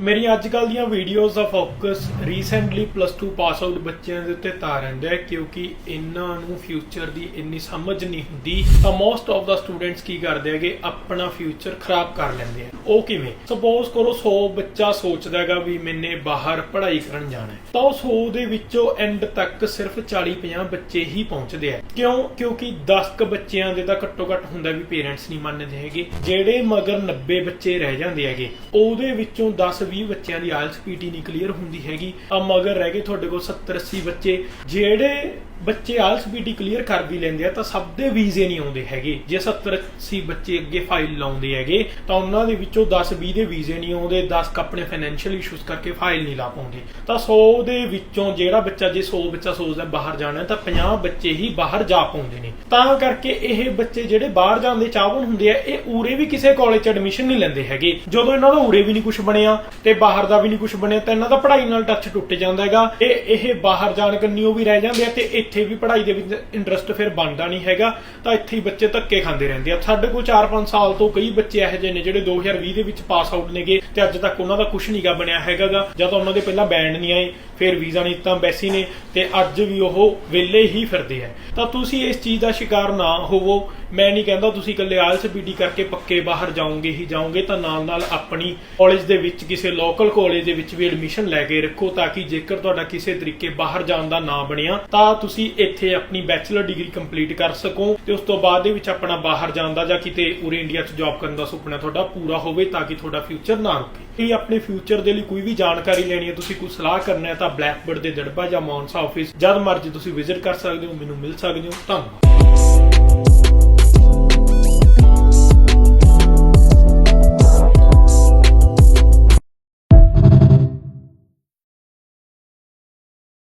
ਮੇਰੀਆਂ ਅੱਜ ਕੱਲ ਦੀਆਂ ਵੀਡੀਓਜ਼ ਦਾ focus recently plus 2 pass out ਬੱਚਿਆਂ ਦੇ ਉੱਤੇ ਤਾਂ ਰਹਿੰਦਾ ਹੈ, ਕਿਉਂਕਿ ਇਹਨਾਂ ਨੂੰ ਫਿਊਚਰ ਦੀ ਇੰਨੀ ਸਮਝ ਨਹੀਂ ਹੁੰਦੀ। ਤਾਂ ਮੋਸਟ ਆਫ ਦਾ ਸਟੂਡੈਂਟਸ ਕੀ ਕਰਦੇ ਹੈਗੇ? ਆਪਣਾ ਫਿਊਚਰ ਖਰਾਬ ਕਰ ਲੈਂਦੇ ਆ। ਉਹ ਕਿਵੇਂ? ਸਪੋਜ਼ ਕਰੋ 100 ਬੱਚਾ ਸੋਚਦਾ ਹੈਗਾ ਵੀ ਮੈਨੇ ਬਾਹਰ ਪੜ੍ਹਾਈ ਕਰਨ ਜਾਣਾ ਹੈ। ਤਾਂ ਉਹ 100 ਦੇ ਵਿੱਚੋਂ ਐਂਡ ਤੱਕ ਸਿਰਫ 40-50 ਬੱਚੇ ਹੀ ਪਹੁੰਚਦੇ ਆ। ਕਿਉਂ? ਕਿਉਂਕਿ 10 ਕ ਬੱਚਿਆਂ ਦੇ ਤਾਂ ਘੱਟੋ ਘੱਟ ਹੁੰਦਾ ਵੀ ਪੇਰੈਂਟਸ ਨਹੀਂ ਮੰਨਦੇ ਹੈਗੇ। ਜਿਹੜੇ ਮਗਰ 90 ਬੱਚੇ ਰਹਿ ਜਾਂਦੇ ਹੈਗੇ, ਉਹਦੇ ਵਿੱਚੋਂ 10 20 ਬੱਚਿਆਂ ਦੀ ਆਇਲਸ ਪੀਟੀ ਨਹੀਂ ਕਲੀਅਰ ਹੁੰਦੀ ਹੈਗੀ। ਆ ਮਗਰ ਰਹਿ ਗਏ ਤੁਹਾਡੇ ਕੋਲ 70 80 ਬੱਚੇ। ਜਿਹੜੇ ਬੱਚੇ ਆਇਲਸ ਪੀਟੀ ਕਲੀਅਰ ਕਰ ਵੀ ਲੈਂਦੇ ਆ ਤਾਂ ਸਭ ਦੇ ਵੀਜ਼ੇ ਨਹੀਂ ਆਉਂਦੇ ਹੈਗੇ। ਜੇ 70 80 ਬੱਚੇ ਅੱਗੇ ਫਾਈਲ ਲਾਉਂਦੇ ਹੈਗੇ, ਤਾਂ ਉਹਨਾਂ ਦੇ ਵਿੱਚੋਂ 10 20 ਦੇ ਵੀਜ਼ੇ ਨਹੀਂ ਆਉਂਦੇ 10 ਆਪਣੇ ਫਾਈਨੈਂਸ਼ੀਅਲ ਇਸ਼ੂਸ ਕਰਕੇ ਫਾਈਲ ਨਹੀਂ ਲਾ ਪਾਉਂਦੇ। ਤਾਂ 100 ਦੇ ਵਿੱਚੋਂ ਜਿਹੜਾ ਬੱਚਾ, ਜੇ 100 ਬੱਚਾ ਸੋਚਦਾ ਬਾਹਰ ਜਾਣਾ, ਤਾਂ 50 ਬੱਚੇ ਹੀ ਬਾਹਰ ਜਾ ਪਾਉਂਦੇ ਨੇ। ਤਾਂ ਕਰਕੇ ਇਹ ਬੱਚੇ ਜਿਹੜੇ ਬਾਹਰ ਜਾਣ ਦੇ ਚਾਹਵਨ ਹੁੰਦੇ ਆ, ਇਹ ਉਰੇ ਵੀ ਕਿਸੇ ਕਾਲਜ 'ਚ ਐਡਮਿਸ਼ਨ ਨਹੀਂ ਲੈਂਦੇ ਹੈਗੇ। ਜਦੋਂ ਇਹਨਾਂ ਦਾ ਉਰੇ ਵੀ ਨਹੀਂ ਕੁਝ ਬਣਿਆ ਤੇ ਬਾਹਰ ਦਾ ਵੀ ਨਹੀਂ ਕੁਝ ਬਣਿਆ, ਤਾਂ ਇਹਨਾਂ ਦਾ ਪੜ੍ਹਾਈ ਨਾਲ ਟੱਚ ਟੁੱਟ ਜਾਂਦਾ ਹੈਗਾ। ਤੇ ਇਹ ਬਾਹਰ ਜਾਣ ਕੰਨਿਓ ਵੀ ਰਹਿ ਜਾਂਦੇ ਆ ਤੇ ਇੱਥੇ ਵੀ ਪੜ੍ਹਾਈ ਦੇ ਵਿੱਚ ਇੰਟਰਸਟ ਫਿਰ ਬਣਦਾ ਨਹੀਂ ਹੈਗਾ, ਤਾਂ ਇੱਥੇ ਹੀ ਬੱਚੇ ਧੱਕੇ ਖਾਂਦੇ ਰਹਿੰਦੇ ਆ। ਸਾਡੇ ਕੋਲ 4-5 ਸਾਲ ਤੋਂ ਕਈ ਬੱਚੇ ਇਹੋ ਜਿਹੇ ਨੇ ਜਿਹੜੇ 2020 ਦੇ ਵਿੱਚ ਪਾਸ ਆਊਟ ਨੇਗੇ ਤੇ ਅੱਜ ਤੱਕ ਉਹਨਾਂ ਦਾ ਕੁਝ ਨਹੀਂਗਾ ਬਣਿਆ ਹੈਗਾਗਾ। ਜਦ ਉਹਨਾਂ ਦੇ ਪਹਿਲਾਂ ਬੈਂਡ ਨਹੀਂ ਆਏ, ਫਿਰ ਵੀਜ਼ਾ ਨਹੀਂ ਤਾਂ ਐਮਬੈਸੀ ਨੇ ਤੇ ਅੱਜ ਵੀ ਉਹ ਵਿਹਲੇ ਹੀ ਫਿਰਦੇ ਆ। ਤਾਂ ਤੁਸੀਂ ਇਸ ਚੀਜ਼ ਦਾ ਸ਼ਿਕਾਰ ਨਾ ਹੋਵੋ। ਮੈਂ ਨਹੀਂ ਕਹਿੰਦਾ ਤੁਸੀਂ ਇਕੱਲੇ ਆਇਲਸ ਬੀਡੀ ਕਰਕੇ ਪੱਕੇ ਬਾਹਰ ਜਾਓਗੇ ਹੀ ਜਾਓਗੇ, ਤਾਂ ਨਾਲ ਨਾਲ ਆਪਣੀ ਕਾਲਜ ਦੇ ਵਿੱਚ ਕਿਸੇ ਲੋਕਲ ਕਾਲਜ ਦੇ ਵਿੱਚ ਵੀ ਐਡਮਿਸ਼ਨ ਲੈ ਕੇ ਰੱਖੋ, ਤਾਂ ਕਿ ਜੇਕਰ ਤੁਹਾਡਾ ਕਿਸੇ ਤਰੀਕੇ ਬਾਹਰ ਜਾਣ ਦਾ ਨਾ ਬਣਿਆ, ਤਾਂ ਤੁਸੀਂ ਤੁਸੀਂ ਇੱਥੇ ਆਪਣੀ ਬੈਚਲਰ ਡਿਗਰੀ ਕੰਪਲੀਟ ਕਰ ਸਕੋ ਤੇ ਉਸ ਤੋਂ ਬਾਅਦ ਦੇ ਵਿੱਚ ਆਪਣਾ ਬਾਹਰ ਜਾਣ ਦਾ ਜਾਂ ਕਿਤੇ ਉਰੇ ਇੰਡੀਆ 'ਚ ਜੌਬ ਕਰਨ ਦਾ ਸੁਪਨਾ ਤੁਹਾਡਾ ਪੂਰਾ ਹੋਵੇ ਤਾਂ ਕਿ ਤੁਹਾਡਾ ਫਿਊਚਰ ਨਾ ਰੁਕੇ। ਇਹ ਆਪਣੇ ਫਿਊਚਰ ਦੇ ਲਈ ਕੋਈ ਵੀ ਜਾਣਕਾਰੀ ਲੈਣੀ ਹੈ, ਤੁਸੀਂ ਕੋਈ ਸਲਾਹ ਕਰਨਾ ਹੈ ਤਾਂ ਬਲੈਕਬਰਡ ਦੇ ਦੜਬਾ ਜਾਂ ਮੌਨਸਾ ਆਫਿਸ ਜਦ ਮਰਜ਼ੀ ਤੁਸੀਂ ਵਿਜ਼ਿਟ ਕਰ ਸਕਦੇ ਹੋ, ਮੈਨੂੰ ਮਿਲ ਸਕਦੇ ਹੋ। ਧੰਨਵਾਦ।